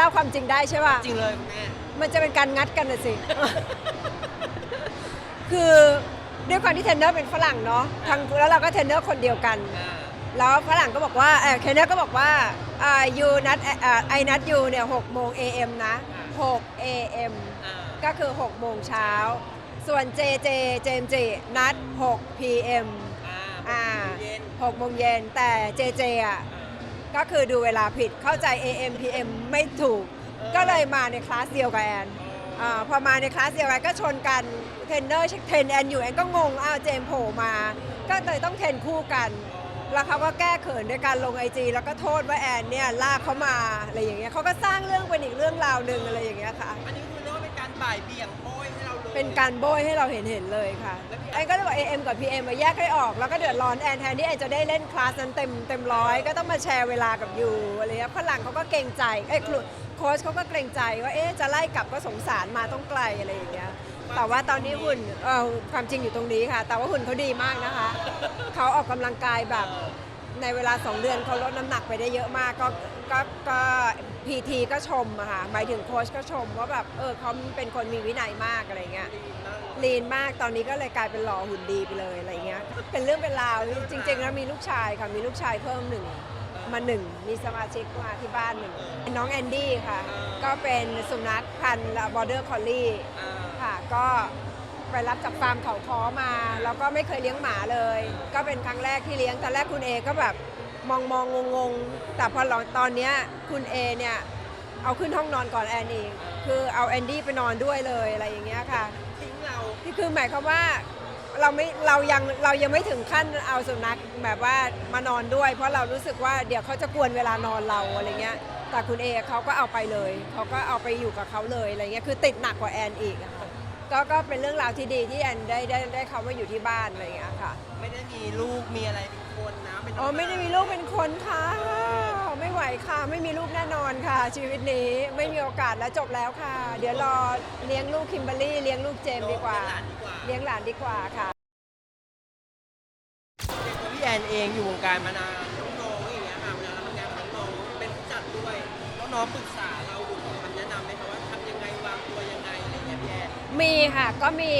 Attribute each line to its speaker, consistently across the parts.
Speaker 1: เล่าความจริงได้ใช่ป่ะ
Speaker 2: จริงเลยคุณแม่
Speaker 1: มันจะเป็นการงัดกันนะสิ คือด้วยความที่เทรนเนอร์เป็นฝรั่งเนาะทางแล้วเราก็เทรนเนอร์คนเดียวกัน
Speaker 2: อ่า
Speaker 1: แล้วฝรั่งก็บอกว่าเออเทรนเนอร์ก็บอกว่าอ่ายูนัดไอนัดยูเนี่ยหกโมง AM นะ6 AM
Speaker 2: อ่า
Speaker 1: ก็คือ6โมงเช้า ส่วน JJ เจมจีนัด6 PM
Speaker 2: อ่า
Speaker 1: อ่า
Speaker 2: เย็น
Speaker 1: 6โมงเย็นแต่ JJ อะ ก็คือดูเวลาผิดเข้าใจ AM PM ไม่ถูก ก็เลยมาในคลาสเดียวกับแอนอาพอมาในคลาสเดียวกันก็ชนกันเทรนเนอร์เทรนแอนอยู่แอนก็งงอ้าวเจมส์โผล่มา ก็เลยต้องเทรนคู่กัน แล้วเขาก็แก้เขินด้วยการลงไอจีแล้วก็โทษว่าแอนเนี่ยลากเขามาอะไรอย่างเงี้ยเขาก็สร้างเรื่องเป็นอีกเรื่องราวหนึ่งอะไรอย่างเงี้ยค่ะ
Speaker 2: อันนี้คือเรียกว่าเป็นการบ่ายเบี่ยงโป้ยให้เรา เป็
Speaker 1: นการโบยให้เราเห็นเห็นๆเลยค่ะแอนก็เลยบอก AM กับ PM มาแยกให้ออกแล้วก็เดือดร้อนแอนแทนที่แอนจะได้เล่นคลาสนั้นเต็มเต็มร้อยก็ต้องมาแชร์เวลากับยูอะไรเงี้ยฝรั่งเขาก็เกรงใจไอ้ยครูโค้ชเขาก็เกรงใจว่าเอ๊ะจะไล่กลับก็สงสารมาต้องไกลอะไรอย่างเงี้ยแต่ว่าตอนนี้หุ่นเออความจริงอยู่ตรงนี้ค่ะ แต่ว่าหุ่นเขาดีมากนะคะเขาออกกำลังกายแบบในเวลา 2 เดือนเขาลดน้ำหนักไปได้เยอะมากก็ก็ พีทีก็ชมอะค่ะหมายถึงโค้ชก็ชมว่าแบบเออเขาเป็นคนมีวินัยมากอะไรเงี้ยลีนมากตอนนี้ก็เลยกลายเป็นหล่อหุ่นดีไปเลยอะไรเงี้ยเป็นเรื่องเป็นราวจริงๆแล้วมีลูกชายค่ะมีลูกชายเพิ่มหนึ่งมาหนึ่งมีสมาชิกมาที่บ้านหนึ่งน้องแอนดี้ค่ะ ก็เป็นสุนัขพันธุ์บอร์เดอร์คอลลี่ค่ะก็ไปรับจากฟาร์มเขาค้อมา แล้วก็ไม่เคยเลี้ยงหมาเลย ก็เป็นครั้งแรกที่เลี้ยงตอนแรกคุณเอก็แบบ มองมองงงๆ แต่พอเราตอนเนี้ยคุณเอเนี่ย เอาขึ้นห้องนอนก่อนแอนอีกคือเอาแอนดี้ไปนอนด้วยเลยอะไรอย่างเงี้ยค่ะ
Speaker 2: ทิ้งเรา
Speaker 1: ที่คือหมายความว่าเราไม่เรายังเรายังไม่ถึงขั้นเอาสุนัขแบบว่ามานอนด้วย เพราะเรารู้สึกว่าเดี๋ยวเขาจะกวนเวลานอนเราอะไรเงี้ยแต่คุณเอเขาก็เอาไปเลยเขาก็เอาไปอยู่กับเขาเลยอะไรเงี้ยคือติดหนักกว่าแอนอีกอะค่ะ ก็ก็เป็นเรื่องราวที่ดีที่แอนได้ได้ได้เขามาอยู่ที่บ้านอะไรเงี้ยค่ะ
Speaker 2: ไม่ได้มีลูกมีอะไรเป็นคนนะเป็นน้ง
Speaker 1: อ๋อไม่ได้มีลูกเป็นคนค่ะไม่ไหวค่ะไม่มีลูกแน่นอนค่ะ ชีวิตนี้ไม่มีโอกาสแล้วจบแล้วค่ะ เดี๋ยวรอเลี้ยงลูกคิมเบอรรี่เลี้ยงลูกเจมส์ดีกว่า
Speaker 2: เลี้ยงหลานดีกว่า
Speaker 1: เลี้ยงหลานดีกว่าค่ะ
Speaker 2: เด็กตัวพี่แอนเองอยู่วงการมานานน้องๆอย่างเงี้ยค่ะเวลาเราทำงานกับน้องๆเป็นผู้จัดด้วยน้องๆปรึกษาเรา มีค่ะ
Speaker 1: ก็มี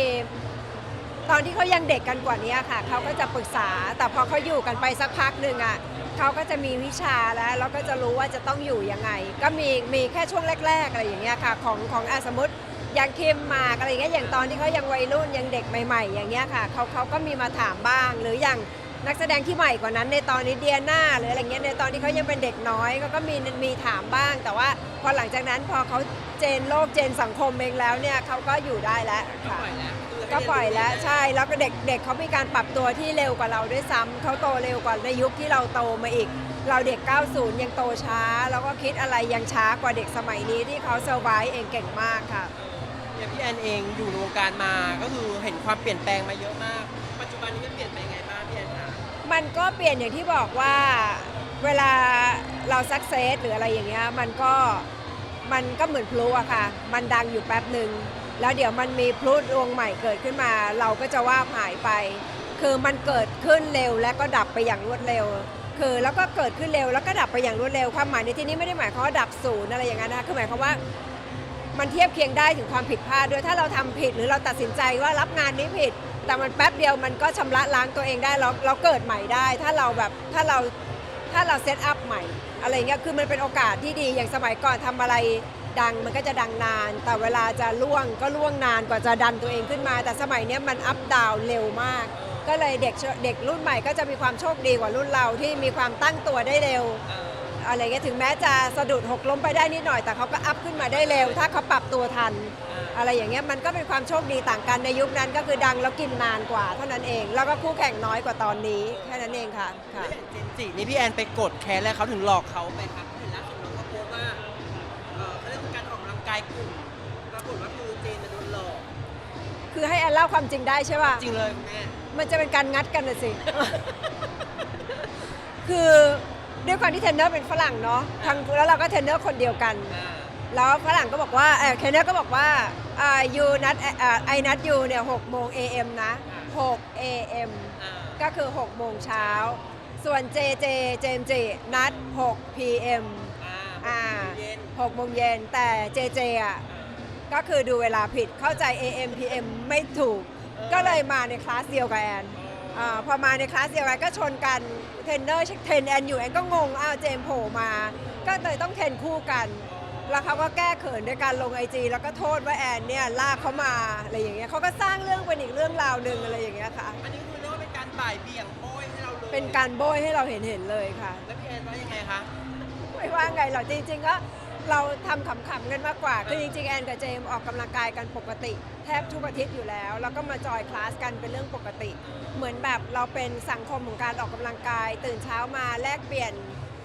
Speaker 1: ตอนที่เขายังเด็กกันกว่านี้ค่ะเขาก็จะปรึกษาแต่พอเขาอยู่กันไปสักพักหนึ่งอะเขาก็จะมีวิชาแล้วแล้วก็จะรู้ว่าจะต้องอยู่ยังไง ก็มีมีแค่ช่วงแรก ๆ อะไรอย่างเงี้ยค่ะของของอาสมมติอย่างคิมมากอะไรอย่างเงี้ยอย่างตอนที่เขายังวัยรุ่นยังเด็กใหม่ ๆ อย่างเงี้ยค่ะเขาเขาก็มีมาถามบ้างหรืออย่าง นักแสดงที่ใหม่กว่านั้นในตอนนี้เดียนาหรืออะไรเงี้ยในตอนที่เขายังเป็นเด็กน้อยเขาก็มีมีถามบ้าง แต่ว่าพอหลังจากนั้นพอเขาเจนโลกเจนสังคมเองแล้วเนี่ยเขาก็อยู่ได้แล้ว
Speaker 2: ก็
Speaker 1: ค่ะ
Speaker 2: ปล่อยแล้วคือให้
Speaker 1: ก็ปล่อยแล้ว
Speaker 2: เรีนรู้
Speaker 1: ใช่แล้วก็เด็กเด็กเขามีการปรับตัวที่เร็วกว่าเราด้วยซ้ำเขาโตเร็วกว่าในยุคที่เราโตมาอีก เราเด็ก 90 ยังโตช้า แล้วก็คิดอะไรยังช้ากว่าเด็กสมัยนี้ที่เขาเซอร์ไวเองเก่งมากค่ะ
Speaker 2: อย่างพี่แอนเองอยู่ในวงการมาก็คือเห็นความเปลี่ยนแปลงมาเยอะมาก มัน
Speaker 1: ก็เปลี่ยนอย่างที่บอกว่าเวลาเราสักเซสหรืออะไรอย่างเงี้ยมันก็มันก็เหมือนพลุอะค่ะ มันดังอยู่แป๊บหนึ่งแล้วเดี๋ยวมันมีพลุดวงใหม่เกิดขึ้นมา เราก็จะว่าหายไป คือมันเกิดขึ้นเร็วและก็ดับไปอย่างรวดเร็ว คือแล้วก็เกิดขึ้นเร็วแล้วก็ดับไปอย่างรวดเร็วความหมายในที่นี้ไม่ได้หมายความว่าดับศูนย์อะไรอย่างนั้นนะคือหมายความว่ามันเทียบเคียงได้ถึงความผิดพลาดด้วยถ้าเราทำผิดหรือเราตัดสินใจว่ารับงานนี้ผิด แต่มันแป๊บเดียวมันก็ชำระล้างตัวเองได้เราเราเกิดใหม่ได้ ถ้าเราแบบถ้าเราถ้าเราเซตอัพใหม่ อะไรเงี้ยคือมันเป็นโอกาสที่ดีอย่างสมัยก่อนทำอะไรดังมันก็จะดังนาน แต่เวลาจะล่วงก็ล่วงนานกว่าจะดันตัวเองขึ้นมา แต่สมัยนี้มันอัพดาวเร็วมาก ก็เลยเด็กเด็กรุ่นใหม่ก็จะมีความโชคดีกว่ารุ่นเราที่มีความตั้งตัวได้เร็ว
Speaker 2: อ่อ
Speaker 1: อะไรเงี้ยถึงแม้จะสะดุดหกล้มไปได้นิดหน่อย แต่เขาก็อัพขึ้นมาได้เร็ว ถ้าเขาปรับตัวทัน อะไรอย่างเงี้ยมันก็เป็นความโชคดีต่างกันในยุคนั้นก็คือดังแล้วกินนานกว่า เท่านั้นเอง แล้วก็คู่แข่งน้อยกว่าตอนนี้แค่นั้นเองค่ะค่ะ
Speaker 2: แล้วอย่างเจนจินี่พี่แอนไปกดแค้นแล้วเขาถึงหลอกเขาไปครับเห็นล่าสุดน้องก็โพสต์ว่าเอ่อเขาเรียกว่าการออกกำลังกายกลุ่มปรากฏว่าคือเจนน่ะโดนหลอก
Speaker 1: คือให้แอนเล่าความจริงได้ใช่ป่ะ
Speaker 2: จริงเลยคุณแม่
Speaker 1: มันจะเป็นการงัดกันนะสิ คือ ด้วยความที่เทรนเนอร์เป็นฝรั่งเนาะทางแล้วเราก็เทรนเนอร์คนเดียวกัน
Speaker 2: อ่า
Speaker 1: แล้วฝรั่งก็บอกว่าเออเทรนเนอร์ก็บอกว่าอ่ายูนัดไอนัดยูเนี่ยหกโมง AM นะ6 AM
Speaker 2: อ่า
Speaker 1: ก็คือ6โมงเช้า ส่วน JJ เจมจีนัด6 PM
Speaker 2: อ่า
Speaker 1: อ่า
Speaker 2: เย็น
Speaker 1: หกโมงเย็นแต่เจเจอะก็คือดูเวลาผิดเข้าใจ AM PM ไม่ถูก ก็เลยมาในคลาสเดียวกับแอน อาพอมาในคลาสเดียวกันก็ชนกันเทรนเนอร์เช็คเทรนแอนอยู่แอนก็งงอ้าวเจมส์โผล่มา ก็เลยต้องเทรนคู่กัน แล้วเขาก็แก้เขินด้วยการลงไอจีแล้วก็โทษว่าแอนเนี่ยลากเขามาอะไรอย่างเงี้ยเขาก็สร้างเรื่องเป็นอีกเรื่องราวหนึ่งอะไรอย่างเงี้ยค่ะ
Speaker 2: อันนี้คือเรียกว่าเป็นการบ่ายเบี่ยงโบยให้เราเลย
Speaker 1: เป็นการโบยให้เราเห็นเห็นๆเลยค่ะ
Speaker 2: แล้วพี่แอนว่ายังไงคะ
Speaker 1: ไม่ว่าไงหรอกจริงๆก็ เราทำขำๆกันมากกว่า คือจริงๆแอนกับเจมส์ออกกำลังกายกันปกติ แทบทุกอาทิตย์อยู่แล้ว แล้วก็มาจอยคลาสกันเป็นเรื่องปกติ เหมือนแบบเราเป็นสังคมของการออกกำลังกาย ตื่นเช้ามาแลกเปลี่ยน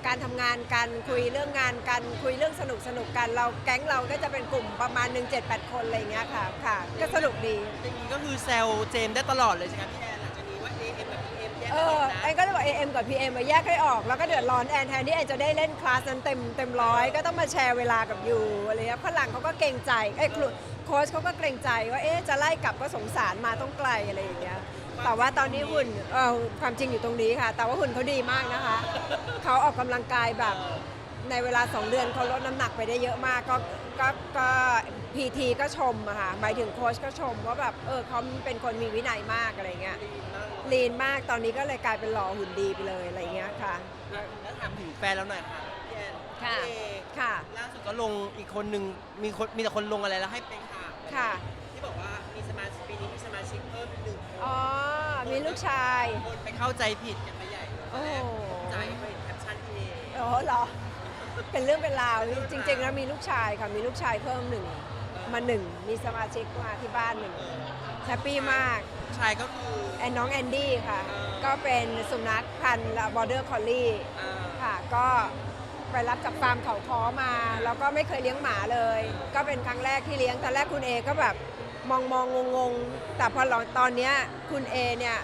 Speaker 1: การทำงานกันคุยเรื่องงานกัน คุยเรื่องสนุกสนุกๆกัน เราแก๊งเราก็จะเป็นกลุ่มประมาณหนึ่งเจ็ดแปดคนอะไรอย่างเงี้ยค่ะค่ะ ก็สนุกดี
Speaker 2: อย่างนี้ก็คือแซวเจมส์ได้ตลอดเลยใช่ไหมพี่แอนหลังจากนี้ว่า AM กับ PM แยก
Speaker 1: เอ
Speaker 2: กันอ
Speaker 1: อ
Speaker 2: อกนะ
Speaker 1: AM กับ PM มาแยกให้ออก แล้วก็เดือดร้อนแอนแทนที่แอนจะได้เล่นคลาสนั้นเต็มเต็มร้อยก็ต้องมาแชร์เวลากับยูอะไรเงี้ยฝรั่งเขาก็เกรงใจไอ้ยครูโค้ชเขาก็เกรงใจว่าเอ๊ะจะไล่กลับก็สงสารมาต้องไกลอะไรอย่างเงี้ยแต่ว่าตอนนี้หุ่นเออความจริงอยู่ตรงนี้ค่ะ แต่ว่าหุ่นเขาดีมากนะคะเขาออกกำลังกายแบบ ในเวลา 2 เดือนเขาลดน้ำหนักไปได้เยอะมาก ก็ก็ก็พีทีก็ชมอะค่ะหมายถึงโค้ชก็ชมว่าแบบเออเขาเป็นคนมีวินัยมากอะไรเงี้ย
Speaker 2: ดีมากเลย
Speaker 1: ลีนมากตอนนี้ก็เลยกลายเป็นหล่อหุ่นดีไปเลยอะไรเงี้ยค่ะ
Speaker 2: แล้วถามถึงแฟนแล้วหน่อยค่ะพี่แอน
Speaker 1: ค่ะ
Speaker 2: พี่เอ
Speaker 1: ค่ะ
Speaker 2: ล่าสุดก็ลงอีกคนนึงมีคนมีแต่คนลงอะไรแล้วให้เป็นค่ะ
Speaker 1: ค่ะ
Speaker 2: ที่บอกว่ามีสมาชิกปีนี้มีสมาชิกเพิ่มหนึ่งคน
Speaker 1: อ๋อมีลูกชาย
Speaker 2: คนไปเข้าใจผิดกันไปใหญ่เลย
Speaker 1: โอ้
Speaker 2: ใจไปแคปชั่นพี่เอ
Speaker 1: โอ้เหรอ เป็นเรื่องเป็นราวจริงๆแล้วมีลูกชายค่ะมีลูกชายเพิ่มหนึ่งมาหนึ่งมีสมาชิกมาที่บ้านหนึ่งแฮปปี้มาก
Speaker 2: ผู้ชายก็คือ
Speaker 1: แอนน้องแอนดี้ค่ะ
Speaker 2: อ่า
Speaker 1: ก็เป็นสุนัขพันธุ์บอร์เดอร์คอลลี่
Speaker 2: อ่า
Speaker 1: ค่ะ ก็ไปรับจากฟาร์มเขาค้อมา แล้วก็ไม่เคยเลี้ยงหมาเลย ก็เป็นครั้งแรกที่เลี้ยงตอนแรกคุณเอก็แบบมองมองงงงๆแต่พอหลังตอนเนี้ยคุณเอเนี่ย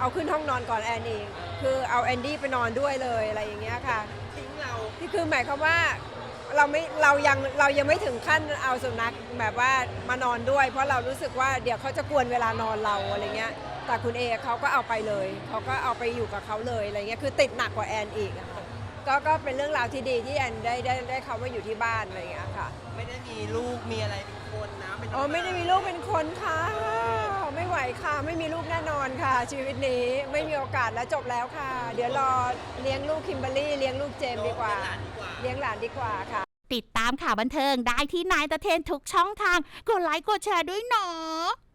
Speaker 1: เอาขึ้นห้องนอนก่อนแอนเองคือเอาแอนดี้ไปนอนด้วยเลยอะไรอย่างเงี้ยค่ะ
Speaker 2: ทิ้งเรา
Speaker 1: ที่คือหมายความว่าเราไม่เรายังเรายังไม่ถึงขั้นเอาสุนัขแบบว่ามานอนด้วย เพราะเรารู้สึกว่าเดี๋ยวเขาจะกวนเวลานอนเราอะไรเงี้ยแต่คุณเอเขาก็เอาไปเลยเขาก็เอาไปอยู่กับเขาเลยอะไรเงี้ยคือติดหนักกว่าแอนอีกอะค่ะ ก็ก็เป็นเรื่องราวที่ดีที่แอนได้ได้ได้เขามาอยู่ที่บ้านอะไรเงี้ยค่ะ
Speaker 2: ไม่ได้มีลูกมีอะไรเป็นคนนะเป็นน้ง
Speaker 1: อ๋อไม่ได้มีลูกเป็นคนค่ะไม่ไหวค่ะ ไม่มีลูกแน่นอนค่ะ ชีวิตนี้ไม่มีโอกาสแล้วจบแล้วค่ะ เดี๋ยวรอเลี้ยงลูกคิมเบอรรี่เลี้ยงลูกเจมส์ดีกว่า
Speaker 2: เลี้ยงหลานดีกว่า
Speaker 1: เลี้ยงหลานดีกว่าค่ะ
Speaker 3: ติดตามข่าวบันเทิงได้ที่นายตะเทนทุกช่องทาง กดไลค์กดแชร์ด้วยเนาะ